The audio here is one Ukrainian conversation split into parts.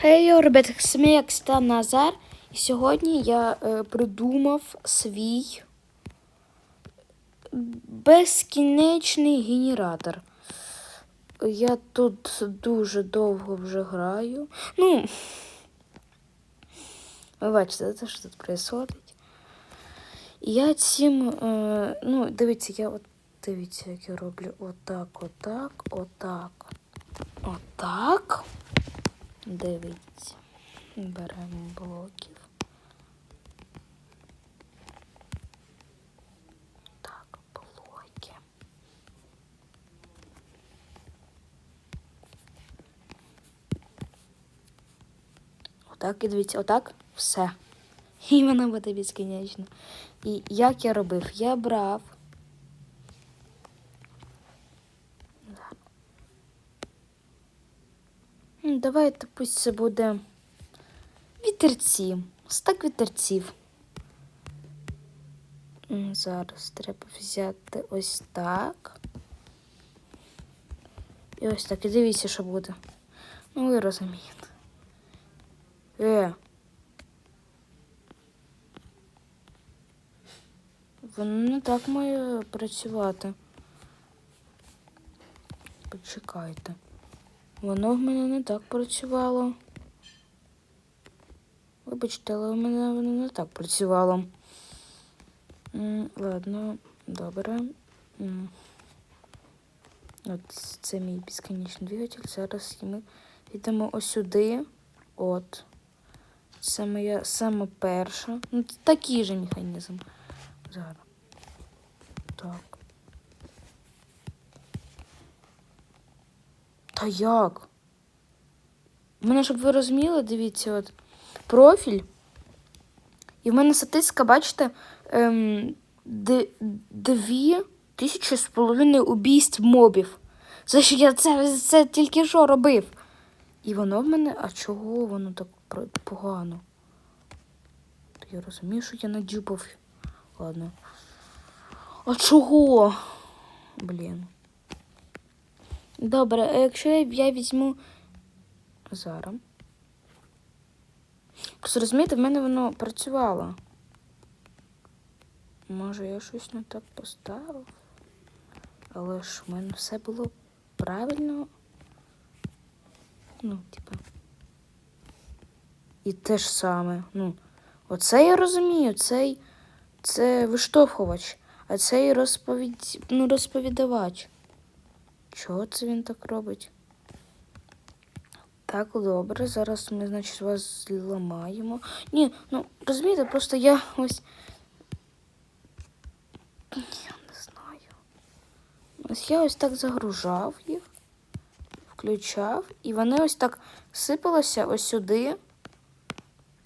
Хей, ребята, Сміякс та Назар. І сьогодні я е, придумав свій безкінечний генератор. Я тут дуже довго вже граю. Ну, ви бачите, це що тут відбувається. Я цим, е, ну, дивіться, я от дивіться, як я роблю отак, отак, отак, отак. Дивіться. Беремо блоків. Так, блоки. Отак і дивіться, отак все. І вона буде безкінечно. І як я робив? Я брав. Давайте пусть це буде вітерці. Стак вітерців. Зараз треба взяти ось так. І ось так. І дивіться, що буде. Ну, ви розумієте. Е. Воно не так має працювати. Почекайте. Воно в мене не так працювало. Вибачте, але в мене воно не так працювало. Ладно, добре. От це мій безконечний двигатель. Зараз ми йдемо ось сюди. От. Це моя саме перша. Ну, такий же механізм. Зараз. Так. Та як? У мене, щоб ви розуміли, дивіться, от профіль. І в мене статистика, бачите, ем, дві тисячі з половиною убійств мобів. За що я це, це тільки що робив? І воно в мене. А чого воно так погано? Я розумію, що я надюпав. Ладно. А чого? Блін. Добре, а якщо я, візьму зараз. Просто розумієте, в мене воно працювало. Може, я щось не так поставив. Але ж в мене все було правильно. Ну, типа. І те ж саме. Ну, оце я розумію, цей це виштовхувач, а цей розповідь, ну, розповідавач. Чого це він так робить? Так, добре, зараз ми, значить, вас зламаємо. Ні, ну розумієте, просто я ось. Я не знаю. Ось я ось так загружав їх, включав, і вони ось так сипалися ось сюди.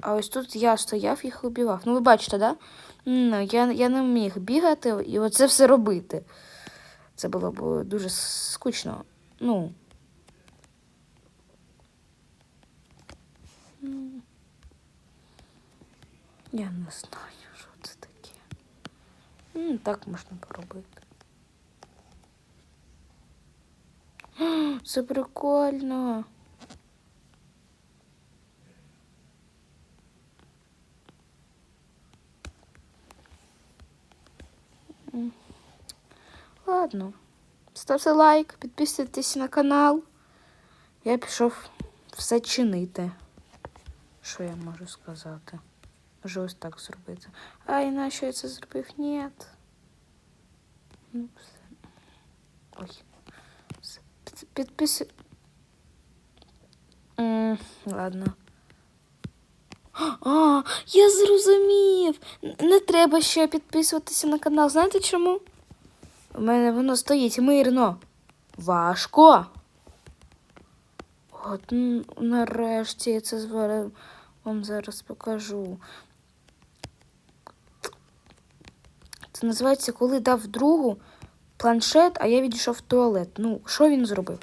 А ось тут я стояв їх убивав. Ну, ви бачите, да? Ну, я, я не міг бігати і оце все робити. Це було б дуже скучно. Ну. Я не знаю, що це таке. М, Так можна поробити. Це прикольно. М. Ладно. Ставте лайк, підписуйтесь на канал. Я пішов все чинити. Що я можу сказати? Можу ось так зробити. А і на що я це зробив? Ні. Ну, все. Ой. Підписуй. Ладно. А, я зрозумів. Не треба ще підписуватися на канал. Знаєте чому? У мене воно стоїть мирно. Важко. От нарешті я це звара- вам зараз покажу. Це називається, коли дав другу планшет, а я відійшов в туалет. Ну, що він зробив?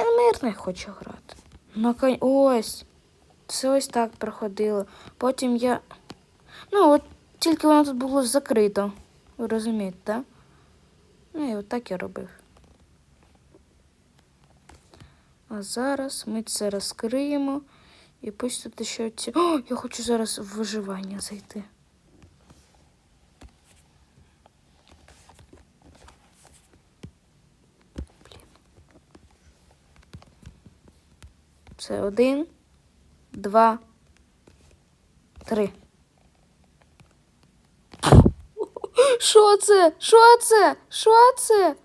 Він мирно хоче грати. Наконь... Ось. Все ось так проходило. Потім я. Ну, от тільки воно тут було закрито. Ви розумієте, так? Ну і от так я робив. А зараз ми це розкриємо. І пусть тут ще ці. О, я хочу зараз в виживання зайти. Це один, два, три. Що це? Що це? Що це?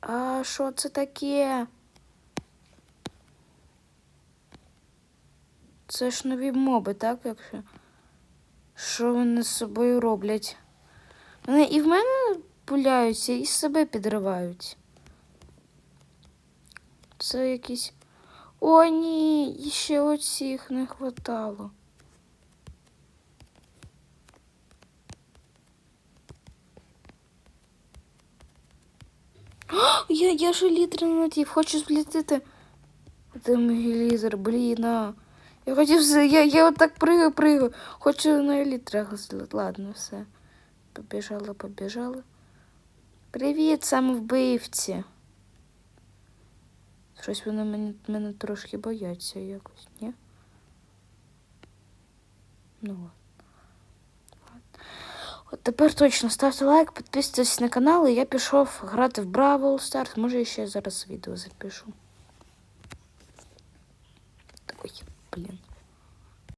А що це таке? Це ж нові моби, так? Якщо. Що вони з собою роблять? Вони і в мене пуляються, і себе підривають. Це якісь. О, ні, ще оцих не хватало. Я, я ж літр не натів, хочу злітити. Де мій лізер, блін, а. Я хотів, з- я, я отак пригаю, пригаю. Хочу на елітрах злити. Ладно, все. Побіжала, побіжала. Привіт, самовбивці. Щось вони мене, мене трошки бояться якось, ні? Ну ладно. От тепер точно ставте лайк, підписуйтесь на канал, і я пішов грати в Бравл Stars. Може, я ще зараз відео запишу. Такой, блін.